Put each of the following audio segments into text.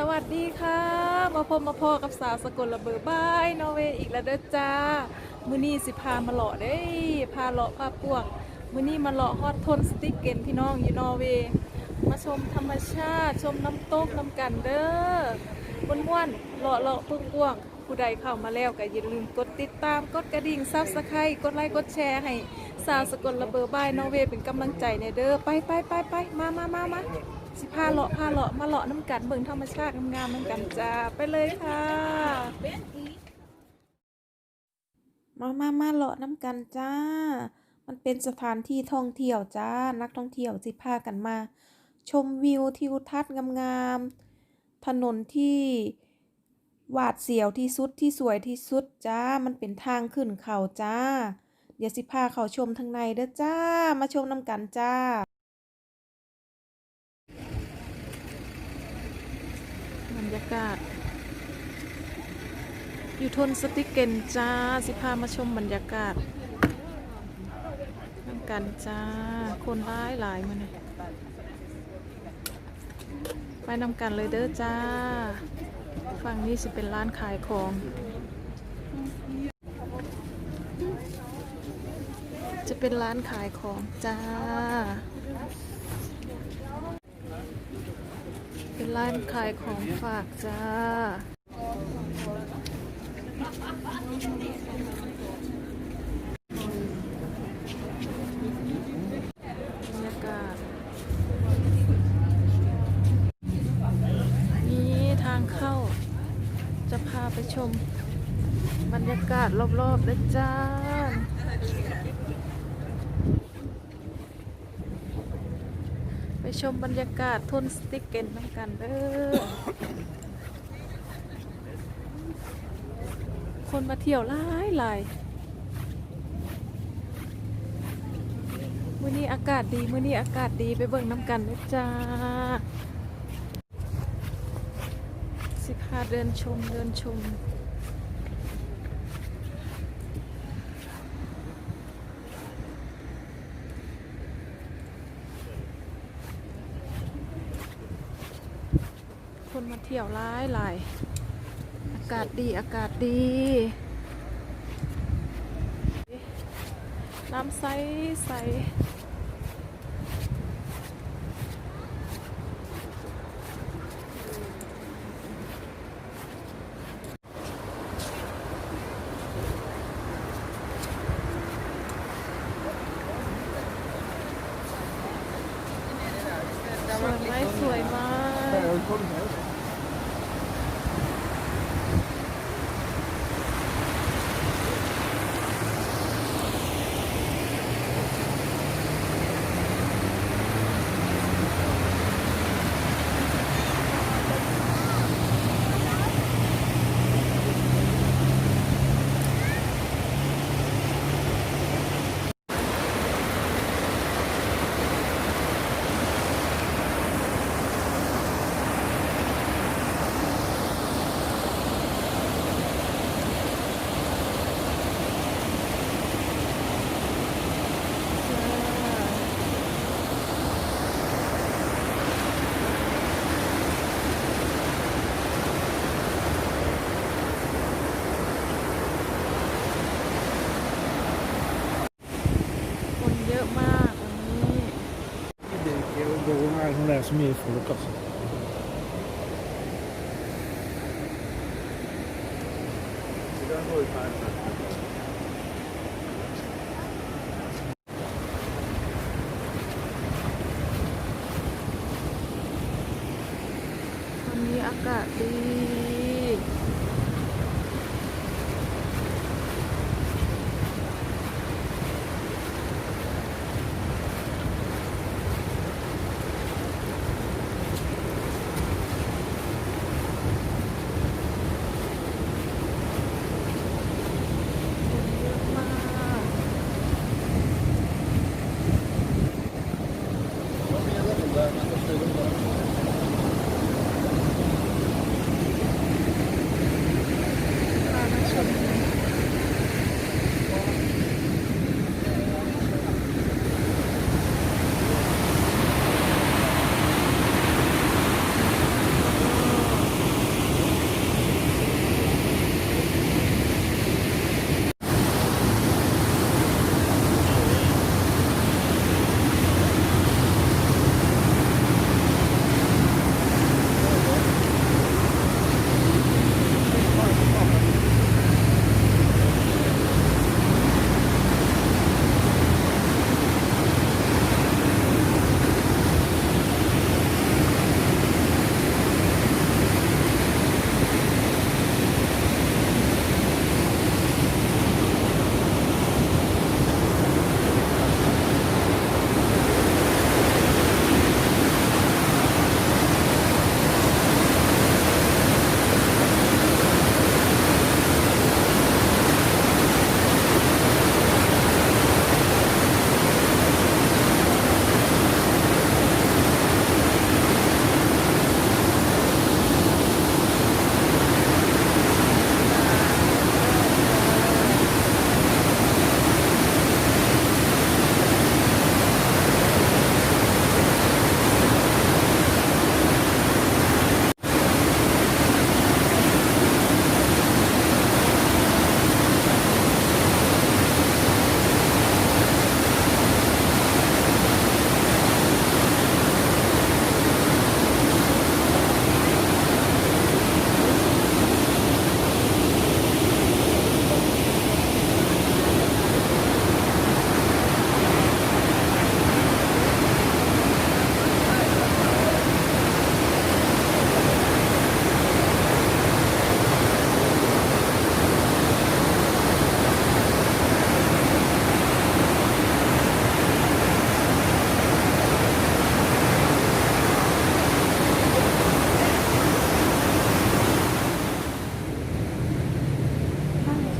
สวัสดีค่ะ มาพบมาพอกับสาวสกลระเบอร์บายนอร์เวย์อีกแล้วเด้อจ้ามื้อนี้สิพามาเลาะเด้พาเลาะพาพวกมื้อนี้มาเลาะฮอตทนสติกเกนพี่น้องอยู่นอร์เวย์มาชมธรรมชาติชมน้ำตกน้ำกันเด้อม่วนๆเลาะเลาะพวกพวกผู้ใดเข้ามาแล้วก็อย่าลืมกดติดตามกดกระดิ่งซับสไครต์กดไลค์กดแชร์ให้สาวสกลระเบอร์บายนอร์เวย์เป็นกำลังใจในเด้อไปไปไปไปมามามามา สิพาเลาะพาเลาะมาเลาะน้ำกันเบิ่งธรรมชาติงามๆน้ำกันจ้าไปเลยค่ะมามามาเลาะน้ำกันจ้า มันเป็นสถานที่ท่องเที่ยวจ้า นักท่องเที่ยวสิพากันมา ชมวิวทิวทัศน์งามๆ ถนนที่หวาดเสียวที่สุดที่สวยที่สุดจ้า มันเป็นทางขึ้นเขาจ้า เดี๋ยวสิพาเขาชมทางในเด้อจ้า มาชมน้ำกันจ้า บรรยา กาศ อยู่ทนสติกเกนจ้า สิพามาชมบรรยากาศน้ำกันจ้า คนร้ายหลายมาเนี่ยไปนำกันเลยเด้อจ้า ฝั่งนี้สิเป็นร้านขายของ จะเป็นร้านขายของจ้า เป็น ร้านขายของฝากจ้า บรรยากาศ นี่ทางเข้า จะพาไปชม บรรยากาศรอบๆเลยจ้า ไป ชมบรรยากาศทุนสติกเกนน้ำกันเด้อคนมาเที่ยวหลายหลายมื้อนี้อากาศดีมื้อนี้อากาศดีไปเบิ่งน้ำกันเด้อจ้าสิพาเดินชมเดินชม คนมาเที่ยวร้ายหลายอากาศดีอากาศดี น้ำใสใส eu mais não levo meer voor de kassen.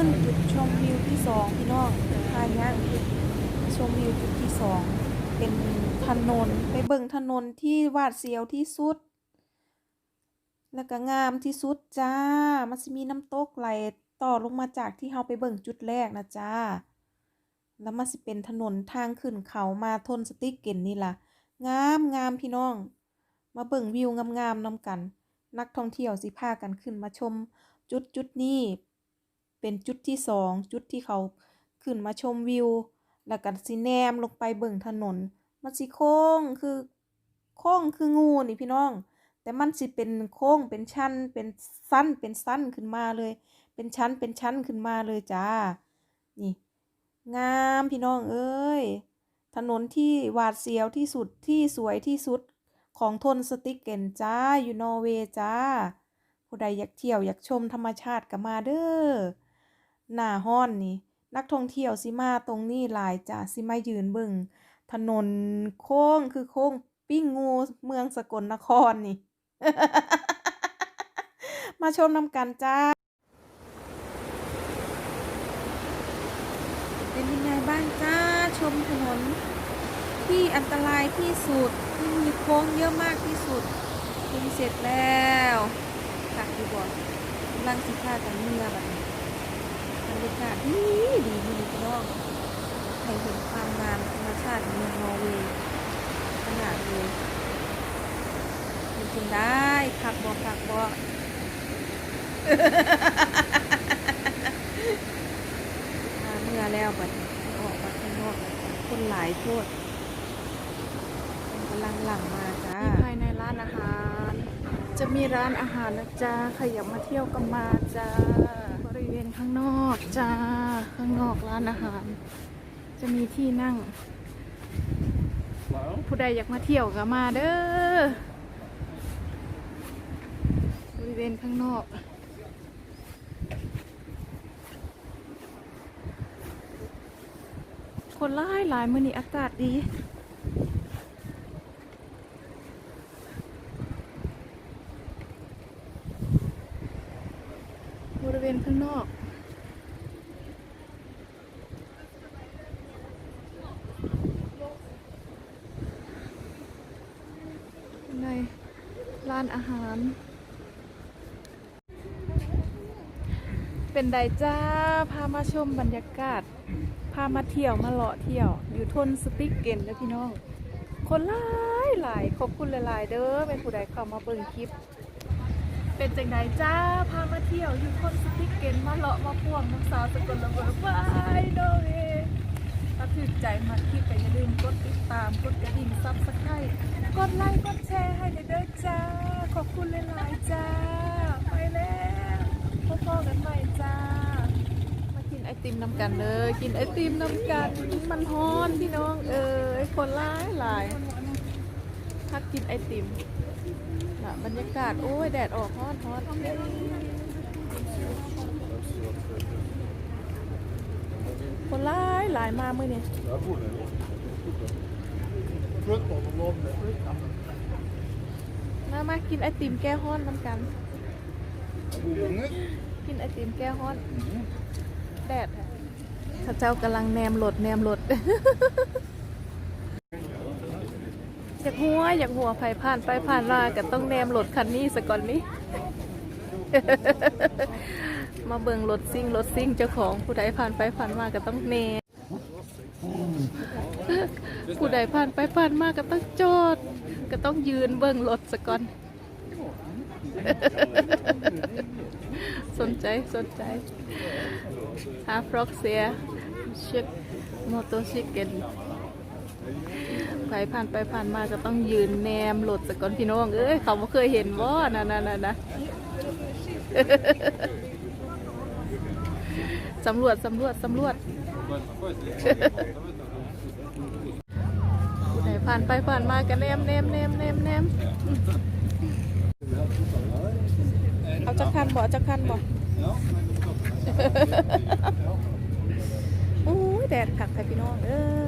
ขึ้นชมวิวที่สองพี่น้องพาย่างชมวิวจุดที่สองเป็นถนนไปเบิ่งถนนที่วาดเสียวที่สุด แล้วก็งามที่สุดจ้า มันสิมีน้ำตกไหลต่อลงมาจากที่เฮาไปเบิ่งจุดแรกนะจ้า แล้วมันสิเป็นถนนทางขึ้นเขามาทนสติกเกนนี่ล่ะ งามงามพี่น้อง มาเบิ่งวิวงามๆนำกัน นักท่องเที่ยวสิพากันขึ้นมาชมจุดจุดนี้ เป็นจุดที่สองจุดที่เขาขึ้นมาชมวิว แล้วก็สิแนมลงไปเบิ่งถนน มันสิโค้งคือโค้งคืองูนี่พี่น้อง แต่มันสิเป็นโค้งเป็นชั้นเป็นสั้นเป็นสั้นขึ้นมาเลย เป็นชั้นเป็นชั้นขึ้นมาเลยจ้า นี่ งามพี่น้องเอ้ย ถนนที่หวาดเสียวที่สุดที่สวยที่สุดของทนสติกเกนจ้าอยู่นอร์เวย์จ้า ผู้ใดอยากเที่ยวอยากชมธรรมชาติก็มาเด้อ หน้าห้อนนี่ นักท่องเที่ยวสิมาตรงนี้หลายจ้าสิมายืนเบิ่งถนนโค้งคือโค้งปิ้งงูเมืองสกลนครนี่ มาชมน้ำกันจ้า เป็นยังไงบ้างจ้าชมถนน ที่อันตรายที่สุดที่มีโค้งเยอะมากที่สุดถึงเสร็จแล้วตักดีบ่กำลังสิพากันเมื่อแบบนี้ รรยากาศดีดีดีพี่น้องให้เห็นความงามธรรมชาติเมืองนอร์เวย์ขนาดเลยนจริงได้ขับบ่ขับบ่มาเมื่อแล้วบัดออกมาข้างนอกคนหลายโทษกำลังหลังมาจ้าภายในร้านอาหาร จะมีร้านอาหารนะจ้าใครอยากมาเที่ยวก็มาจ้า ข้างนอกจ้า ข้างนอกร้านอาหาร จะมีที่นั่ง ผู้ใดอยากมาเที่ยวก็มาเด้อบริเวณข้างนอก คนหลายหลายมื้อนี้อากาศดี บริเวณข้างนอก ในร้านอาหาร เป็นไดจ้า พามาชมบรรยากาศ พามาเที่ยวมาเลาะเที่ยว อยู่ทนสติกเกนนะพี่น้อง คนหลายหลายขอบคุณหลายๆเด้อเป็นผู้ใดเข้ามาเบิ่งคลิป เป็นจังไดจ้า พามาเที่ยวอยู่ทนสติกเกนมาเลาะมาพ่วงน้ำสาวสกลระเบิดบายโดเวถ้าถือ ใจมาคลิปก็อย่าลืมกดติดตามกดกระดิ่งซับสไครต์กดไลค์กดแชร์ให้เด้อจ้า ขอบคุณหลายๆจ้า ไปแล้วพบกันใหม่จ้า มากินไอติมน้ำกันเลยกินไอติมน้ำกันมันฮ้อนพี่น้องเอ้ยคนหลายหลายพักกินไอติมนะบรรยากาศโอ้ยแดดออกฮ้อนฮ้อนคน หลายหลายมาเมื่อนี่ Druk op de lom. มามากินไอติมแก้ฮ้อนน้ำกัน กินไอติมแก้ฮ้อนแดดข้าเจ้ากำลังแนมรถแนมรถอยากหัวอยากหัวไผผ่านไปผ่านมาก็ต้องแนมรถคันนี้สก่อนนี้ มาเบิ่งรถซิ่งรถซิ่งเจ้าของผู้ใดผ่านไปผ่านมาก็ต้องแนม ผู้ใดผ่านไปผ่านมาก็ต้องจอด ก็ต้องยืนเบิ่งรถสก่อน สนใจสนใจฮาฟรอกเซียเช็คมอเตอร์ซิกเก็ตไปผ่านไปผ่านมาก็ต้องยืนแนมรถสก่อนพี่น้อง เอ้ย เขาไม่เคยเห็นว่านะนะนะนะสำรวจสำรวจสำรวจ ผู้ใดผ่านไปผ่านมาก็แนมแนมแนมแนมแนมเอาจักคันบ่เอาจักคันบ่โอ้ยแดดคักค่ะพี่น้องเอ้ย